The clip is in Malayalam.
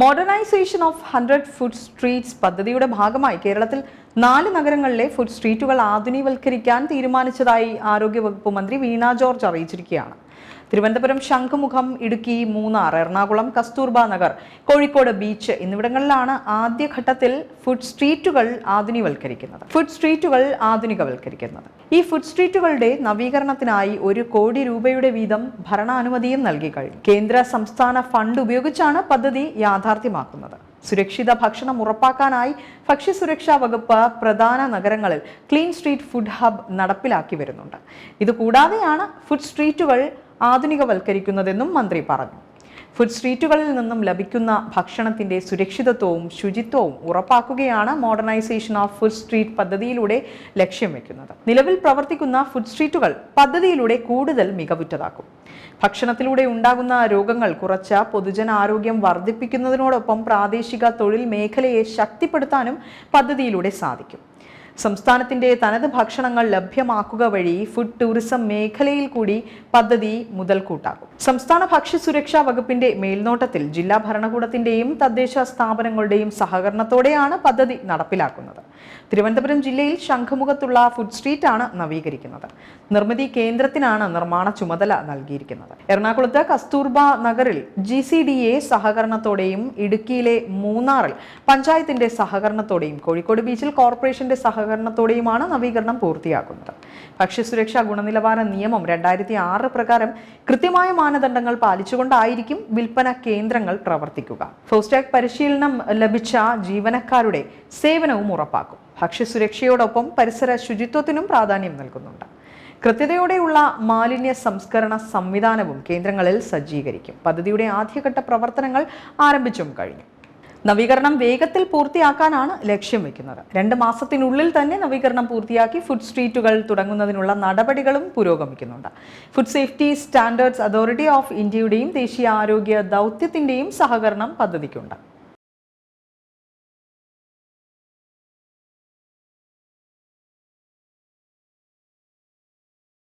Modernisation of hundred food streets പദ്ധതിയുടെ ഭാഗമായി കേരളത്തിൽ നാല് നഗരങ്ങളിലെ ഫുഡ് സ്ട്രീറ്റുകൾ ആധുനികവൽക്കരിക്കാൻ തീരുമാനിച്ചതായി ആരോഗ്യവകുപ്പ് മന്ത്രി വീണ ജോർജ് അറിയിച്ചിരിക്കുകയാണ്. തിരുവനന്തപുരം ശംഖുമുഖം ഇടുക്കി മൂന്നാർ എറണാകുളം കസ്തൂർബ നഗർ കോഴിക്കോട് ബീച്ച് എന്നിവിടങ്ങളിലാണ് ആദ്യഘട്ടത്തിൽ ഫുഡ് സ്ട്രീറ്റുകൾ ആധുനികവൽക്കരിക്കുന്നത് ഫുഡ് സ്ട്രീറ്റുകൾ ആധുനികവൽക്കരിക്കുന്നത്. ഈ ഫുഡ് സ്ട്രീറ്റുകളുടെ നവീകരണത്തിനായി ഒരു കോടി രൂപയുടെ വീതം ഭരണാനുമതിയും നൽകി കഴിഞ്ഞു. കേന്ദ്ര സംസ്ഥാന ഫണ്ട് ഉപയോഗിച്ചാണ് പദ്ധതി യാഥാർത്ഥ്യമാക്കുന്നത്. സുരക്ഷിത ഭക്ഷണം ഉറപ്പാക്കാനായി ഭക്ഷ്യസുരക്ഷാ വകുപ്പ് പ്രധാന നഗരങ്ങളിൽ ക്ലീൻ സ്ട്രീറ്റ് ഫുഡ് ഹബ് നടപ്പിലാക്കി വരുന്നുണ്ട്. ഇതുകൂടാതെയാണ് ഫുഡ് സ്ട്രീറ്റുകൾ ആധുനികവൽക്കരിക്കുന്നതെന്നും മന്ത്രി പറഞ്ഞു. ഫുഡ് സ്ട്രീറ്റുകളിൽ നിന്നും ലഭിക്കുന്ന ഭക്ഷണത്തിന്റെ സുരക്ഷിതത്വവും ശുചിത്വവും ഉറപ്പാക്കുകയാണ് മോഡേണൈസേഷൻ ഓഫ് ഫുഡ് സ്ട്രീറ്റ് പദ്ധതിയിലൂടെ ലക്ഷ്യം വെക്കുന്നത്. നിലവിൽ പ്രവർത്തിക്കുന്ന ഫുഡ് സ്ട്രീറ്റുകൾ പദ്ധതിയിലൂടെ കൂടുതൽ മികവുറ്റതാക്കും. ഭക്ഷണത്തിലൂടെ ഉണ്ടാകുന്ന രോഗങ്ങൾ കുറച്ച പൊതുജനാരോഗ്യം വർദ്ധിപ്പിക്കുന്നതിനോടൊപ്പം പ്രാദേശിക തൊഴിൽ മേഖലയെ ശക്തിപ്പെടുത്താനും പദ്ധതിയിലൂടെ സാധിക്കും. സംസ്ഥാനത്തിന്റെ തനത് ഭക്ഷണങ്ങൾ ലഭ്യമാക്കുക വഴി ഫുഡ് ടൂറിസം മേഖലയിൽ കൂടി പദ്ധതി മുതൽക്കൂട്ടാകും സംസ്ഥാന ഭക്ഷ്യസുരക്ഷാ വകുപ്പിന്റെ മേൽനോട്ടത്തിൽ ജില്ലാ ഭരണകൂടത്തിന്റെയും തദ്ദേശ സ്ഥാപനങ്ങളുടെയും സഹകരണത്തോടെയാണ് പദ്ധതി നടപ്പിലാക്കുന്നത്. തിരുവനന്തപുരം ജില്ലയിൽ ശംഖുമുഖത്തുള്ള ഫുഡ് സ്ട്രീറ്റ് ആണ് നവീകരിക്കുന്നത്. നിർമ്മിതി കേന്ദ്രത്തിനാണ് നിർമ്മാണ ചുമതല നൽകിയിരിക്കുന്നത്. എറണാകുളത്ത് കസ്തൂർബ നഗറിൽ ജി സി ഡി എ സഹകരണത്തോടെയും ഇടുക്കിയിലെ മൂന്നാറിൽ പഞ്ചായത്തിന്റെ സഹകരണത്തോടെയും കോഴിക്കോട് ബീച്ചിൽ കോർപ്പറേഷന്റെ സഹകരണത്തോടെയുമാണ് നവീകരണം പൂർത്തിയാക്കുന്നത്. ഭക്ഷ്യസുരക്ഷാ ഗുണനിലവാര നിയമം രണ്ടായിരത്തി ആറ് പ്രകാരം കൃത്യമായ മാനദണ്ഡങ്ങൾ പാലിച്ചുകൊണ്ടായിരിക്കും വിൽപ്പന കേന്ദ്രങ്ങൾ പ്രവർത്തിക്കുക. ഫോസ്റ്റാഗ് പരിശീലനം ലഭിച്ച ജീവനക്കാരുടെ സേവനവും ഉറപ്പാക്കും. ഭക്ഷ്യസുരക്ഷയോടൊപ്പം പരിസര ശുചിത്വത്തിനും പ്രാധാന്യം നൽകുന്നുണ്ട്. കൃത്യതയോടെയുള്ള മാലിന്യ സംസ്കരണ സംവിധാനവും കേന്ദ്രങ്ങളിൽ സജ്ജീകരിക്കും. പദ്ധതിയുടെ ആദ്യഘട്ട പ്രവർത്തനങ്ങൾ ആരംഭിച്ചും കഴിഞ്ഞു. നവീകരണം വേഗത്തിൽ പൂർത്തിയാക്കാനാണ് ലക്ഷ്യം വെക്കുന്നത്. രണ്ട് മാസത്തിനുള്ളിൽ തന്നെ നവീകരണം പൂർത്തിയാക്കി ഫുഡ് സ്ട്രീറ്റുകൾ തുടങ്ങുന്നതിനുള്ള നടപടികളും പുരോഗമിക്കുന്നുണ്ട്. Food safety standards authority of ഇന്ത്യയുടെയും ദേശീയ ആരോഗ്യ ദൗത്യത്തിന്റെയും സഹകരണം പദ്ധതിക്കുണ്ട്.